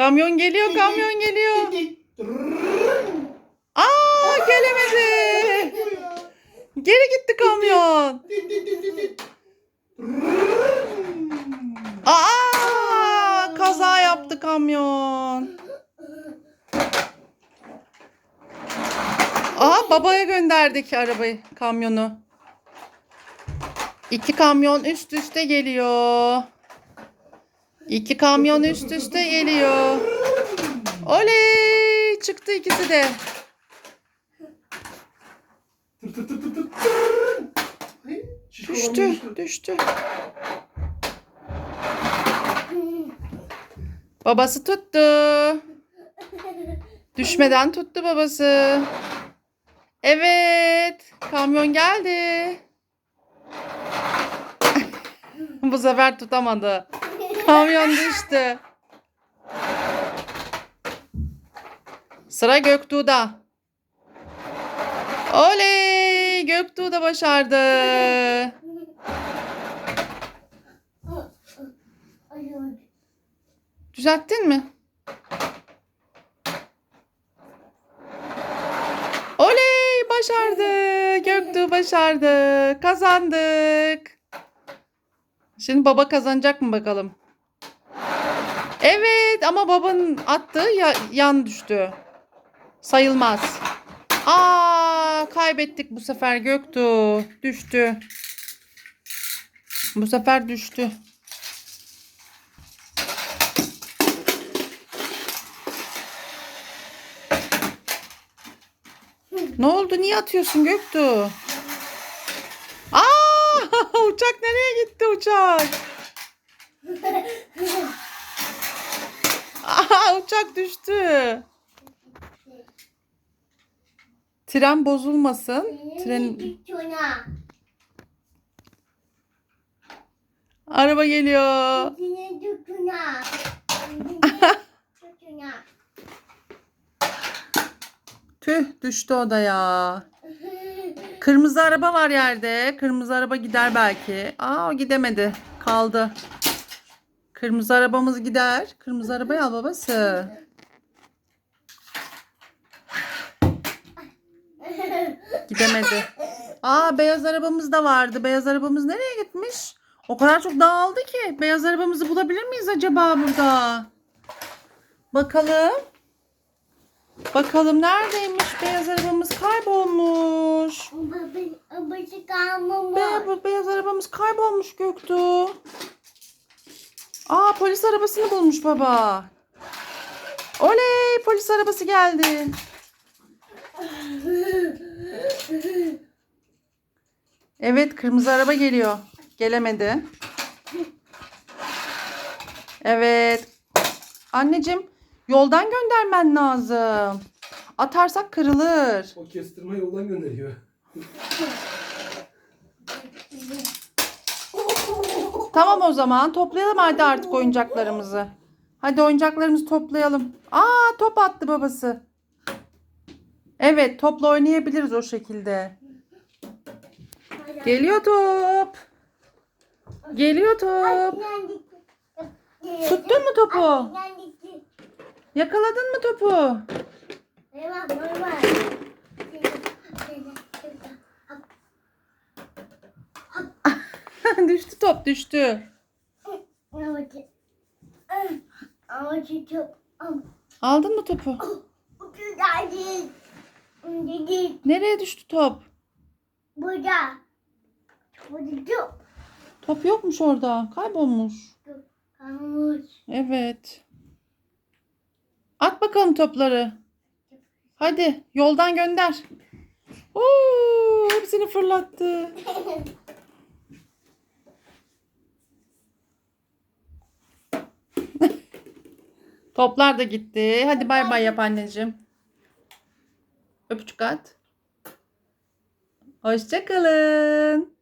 Kamyon geliyor, kamyon geliyor. Aa gelemedi. Geri gitti kamyon. Aa kaza yaptı kamyon. Aa babaya gönderdik arabayı, kamyonu. İki kamyon üst üste geliyor. İki kamyon üst üste geliyor. Oley! Çıktı ikisi de. Düştü, düştü. Babası tuttu. Düşmeden tuttu babası. Evet, kamyon geldi. Bu sefer tutamadı. Kamyon düştü. Sıra Göktuğ'da. Oley! Göktuğ da başardı. Düzelttin mi? Oley! Başardı. Göktuğ başardı. Kazandık. Şimdi baba kazanacak mı bakalım? Evet ama babanın attığı ya- yan düştü. Sayılmaz. Aa, kaybettik bu sefer Göktuğ. Düştü. Bu sefer düştü. Ne oldu? Niye atıyorsun Göktuğ? Aa, uçak nereye gitti uçak? Uçak düştü. Tren bozulmasın. Tren araba geliyor. Tüh düştü o da ya. Kırmızı araba var yerde. Kırmızı araba gider belki. Aa o gidemedi. Kaldı. Kırmızı arabamız gider. Kırmızı arabayı al babası. Gidemedi. Aa beyaz arabamız da vardı. Beyaz arabamız nereye gitmiş? O kadar çok dağıldı ki. Beyaz arabamızı bulabilir miyiz acaba burada? Bakalım. Bakalım neredeymiş beyaz arabamız kaybolmuş. Be, bu beyaz arabamız kaybolmuş Göktuğ. Aa polis arabasını bulmuş baba. Oley polis arabası geldi. Evet kırmızı araba geliyor. Gelemedi. Evet. Anneciğim yoldan göndermen lazım. Atarsak kırılır. O kestirme yoldan gönderiyor. Tamam o zaman toplayalım hadi artık oyuncaklarımızı. Hadi oyuncaklarımızı toplayalım. Aa top attı babası. Evet topla oynayabiliriz o şekilde. Geliyor top. Geliyor top. Tuttun mu topu? Yakaladın mı topu? Düştü top düştü. Aldın mı topu? Nereye düştü top? Burada. Top yokmuş orada. Kaybolmuş. Evet. At bakalım topları. Hadi yoldan gönder. Oo, hepsini fırlattı. Toplar da gitti. Hadi bay bay yap anneciğim. Öpücük at. Hoşçakalın.